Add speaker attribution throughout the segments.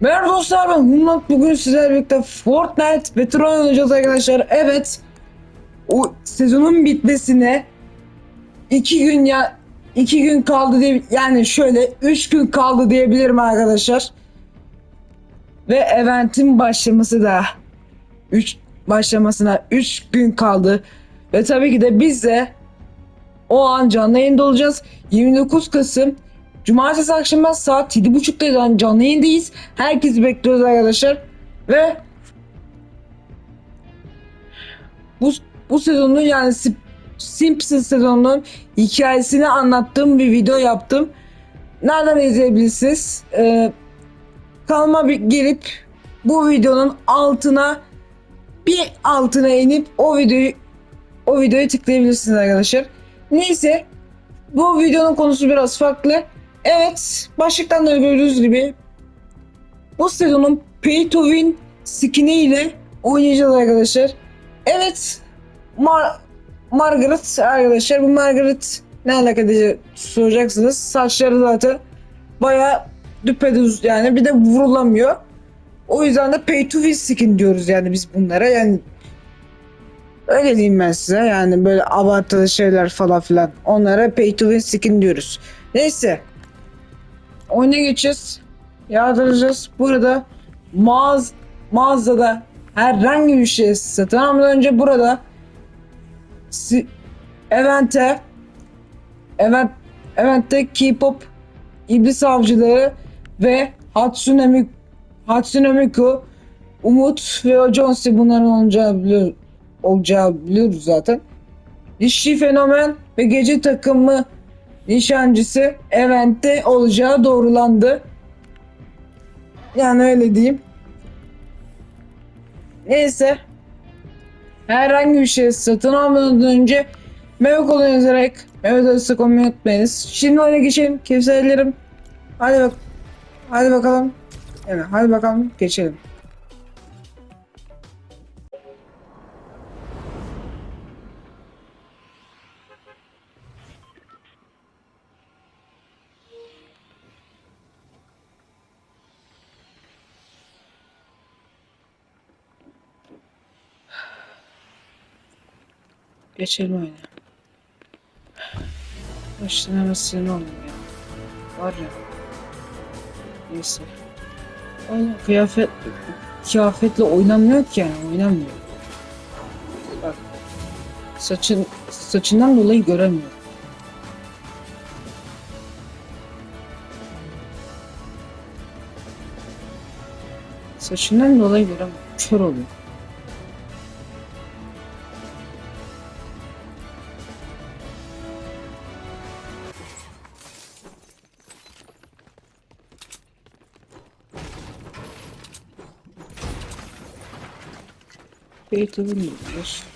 Speaker 1: Merhaba dostlar ben Humlat bugün sizlerle birlikte Fortnite ve Tron oynayacağız arkadaşlar. Evet o sezonun bitmesine iki gün ya iki gün kaldı diye yani şöyle üç gün kaldı diyebilirim arkadaşlar. Ve eventin başlaması da 3 başlamasına 3 gün kaldı. Ve tabii ki de biz de o an canlı yayında olacağız. 29 Kasım Cumartesi akşamı saat 7.30'da canlı yayındayız. Herkesi bekliyoruz arkadaşlar. Ve bu, bu sezonun yani Sim- Simpsons sezonunun hikayesini anlattığım bir video yaptım. Nereden izleyebilirsiniz? Ee, kanalıma bir gelip bu videonun altına bir altına inip o videoyu o videoyu tıklayabilirsiniz arkadaşlar. Neyse bu videonun konusu biraz farklı. Evet, başlıktan da gördüğünüz gibi bu sezonun Pay to Win skin'i ile oynayacağız arkadaşlar. Evet, Mar Margaret arkadaşlar. Bu Margaret ne alaka diye soracaksınız. Saçları zaten baya düpedüz yani bir de vurulamıyor. O yüzden de Pay to Win skin diyoruz yani biz bunlara. Yani öyle diyeyim ben size yani böyle abartılı şeyler falan filan. Onlara Pay to Win skin diyoruz. Neyse oyuna geçeceğiz. Yardıracağız. Burada mağaz mağazada herhangi bir şey satın almadan önce burada si, evente event eventte K-pop iblis avcıları ve Hatsune Miku, Hatsune Miku Umut ve Jonesy bunların olacağı, biliyor, olacağı biliyoruz zaten. Dişi fenomen ve gece takımı nişancısı eventte olacağı doğrulandı. Yani öyle diyeyim. Neyse. Herhangi bir şey satın almadan önce Mehmet Kolun yazarak Mehmet Arası koymayı unutmayınız. Şimdi oyuna geçelim. Kimselerim. Hadi bak. Hadi bakalım. Evet, hadi bakalım geçelim. Geçelim oyuna. Başına hemen sinir oldum ya. Var ya. Neyse. Oğlum kıyafet kıyafetle oynanmıyor ki yani oynanmıyor. Bak. Saçın saçından dolayı göremiyorum. Saçından dolayı göremiyorum. Kör oluyor. Yapıyoruz.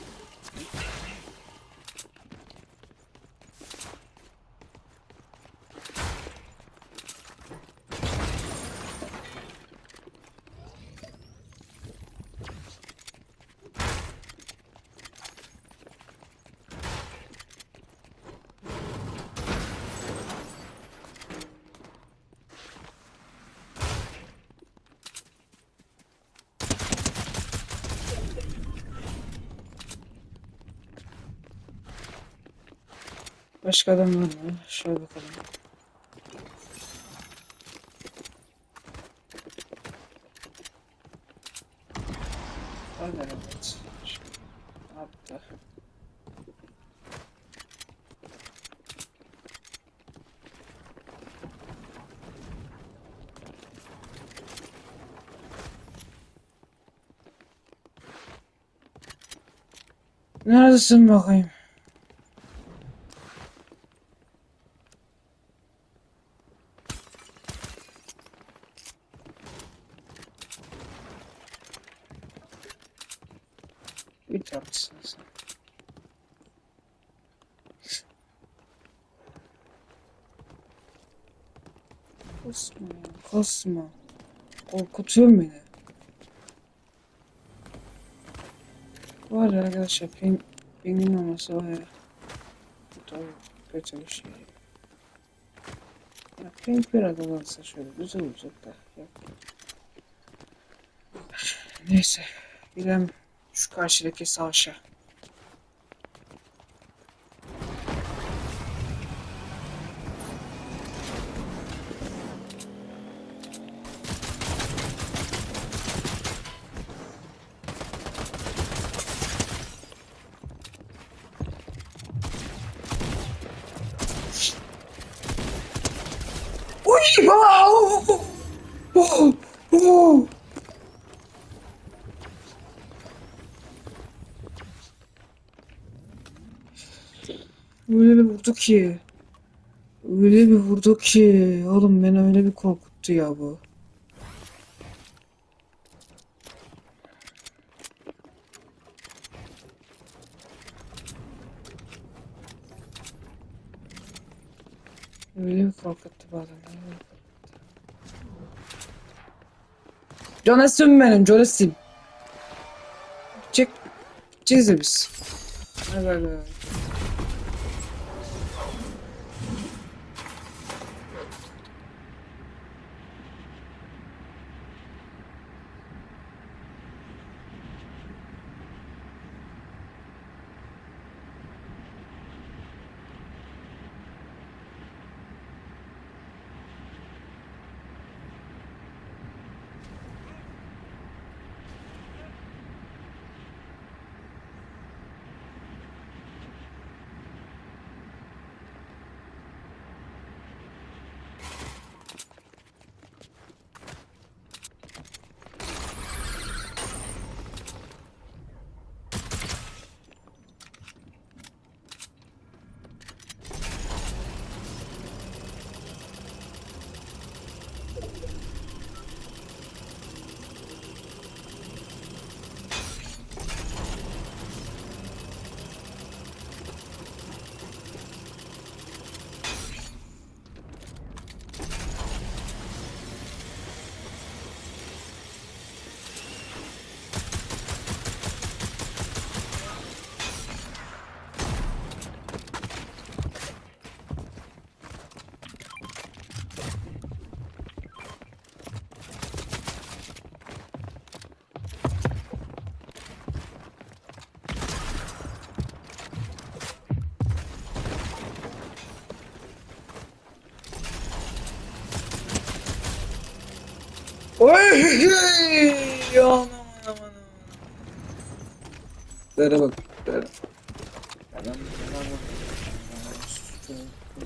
Speaker 1: Başka adam var mı? Şöyle bakalım. Hadi evet. Yaptı? Neredesin bakayım? Bir tatlısın sen. Kosma ya. Korkutuyor beni. Var ya arkadaşlar, ping, pingin olması var ya. Bu tabii kötü bir şey. Ya ping bir adı varsa şöyle güzel olacak da. Yok. Neyse. Gidelim şu karşıdaki savaşa. Uy! Oh! Oh! Vurdu ki. Öyle bir vurdu ki. Oğlum beni öyle bir korkuttu ya bu. Öyle bir korkuttu bazen. Jonas'ım benim, Jonas'ım. Çek, de biz. Hadi Oy! Aman aman aman. Dere bak. Dere. Adam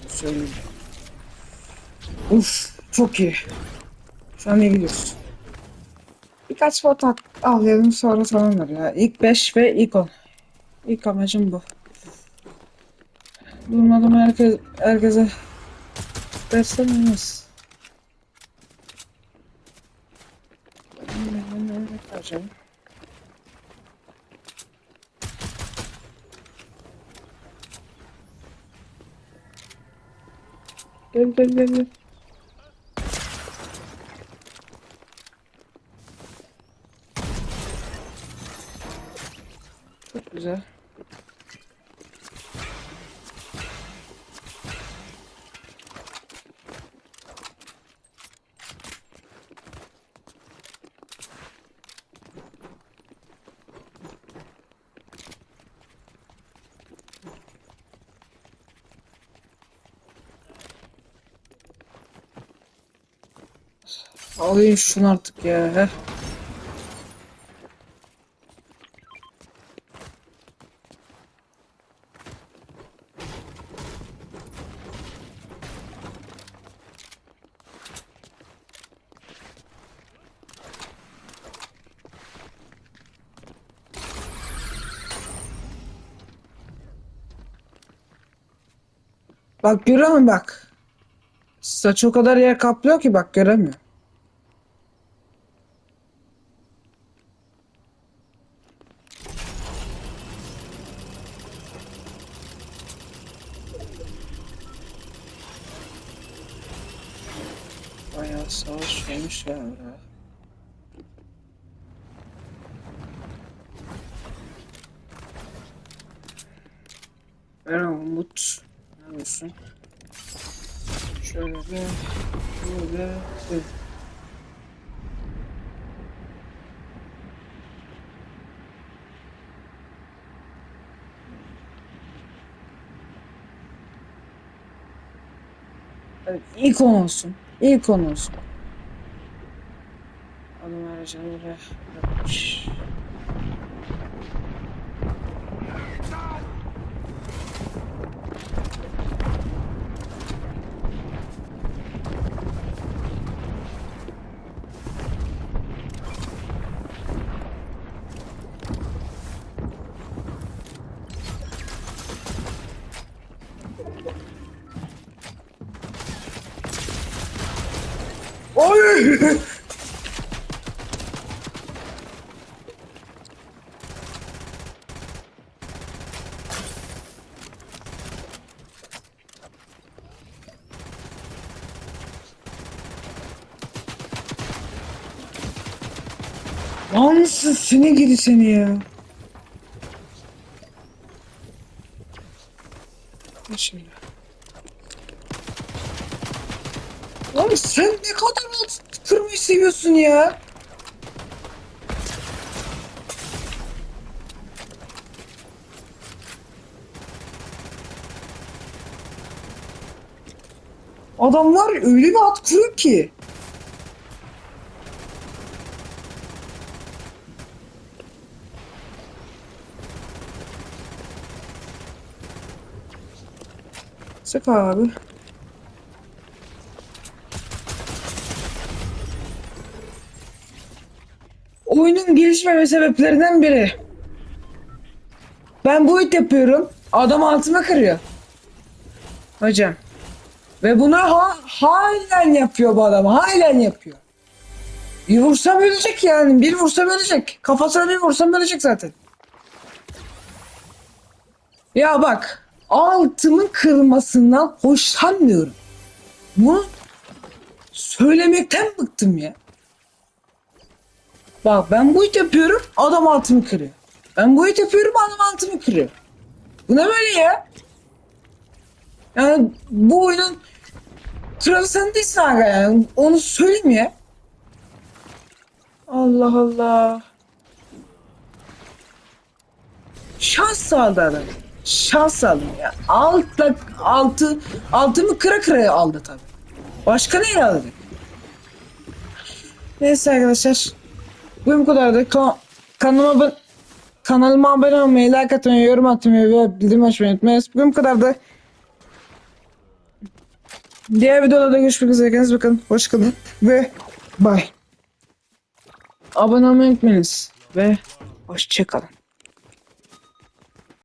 Speaker 1: söyleyeyim. Uf, çok iyi. Şu an iyi gidiyoruz. Birkaç foto at- avlayalım sonra tamamdır ya. İlk 5 ve ilk 10. İlk amacım bu. Durmadan herkes, herkese dersen olmaz. Ben de öyle yapacağım. Gel gel gel gel. Çok güzel. Alayım şunu artık ya. Bak görüyor musun bak. Saç o kadar yer kaplıyor ki bak göremiyor. varmış ya. Merhaba Umut. Ne yapıyorsun? Şöyle bir... Şöyle bir... Evet, iyi konu olsun. İyi konu olsun. Aracılığıyla yapmış. Oy! Seni gidi seni ya. Şimdi. Lan sen ne kadar alt kırmayı seviyorsun ya. Adam var öyle bir at kuruyor ki. Sık abi. Oyunun gelişmeme sebeplerinden biri. Ben bu it yapıyorum. Adam altıma kırıyor. Hocam. Ve bunu ha halen yapıyor bu adam. Halen yapıyor. Bir vursam ölecek yani. Bir vursam ölecek. Kafasına bir vursam ölecek zaten. Ya bak. Altımın kırılmasından hoşlanmıyorum. Bunu söylemekten bıktım ya. Bak ben bu it yapıyorum adam altımı kırıyor. Ben bu it yapıyorum adam altımı kırıyor. Bu ne böyle ya? Yani bu oyunun kralı sen değilsin aga yani. Onu söyleyeyim ya. Allah Allah. Şans sağladı adam. Şans sağladı ya. Altla, altı, altımı kıra kıra aldı tabii. Başka neyle aldı? Neyse arkadaşlar. Bugün bu kadardı. Ka kanalıma, abone- kanalıma abone olmayı, like atmayı, yorum atmayı ve bildirim açmayı unutmayınız. Bugün bu kadardı. Diğer videolarda görüşmek üzere. Kendinize bakın. Hoşçakalın. Ve bye. Abone olmayı unutmayınız. Ve hoşçakalın.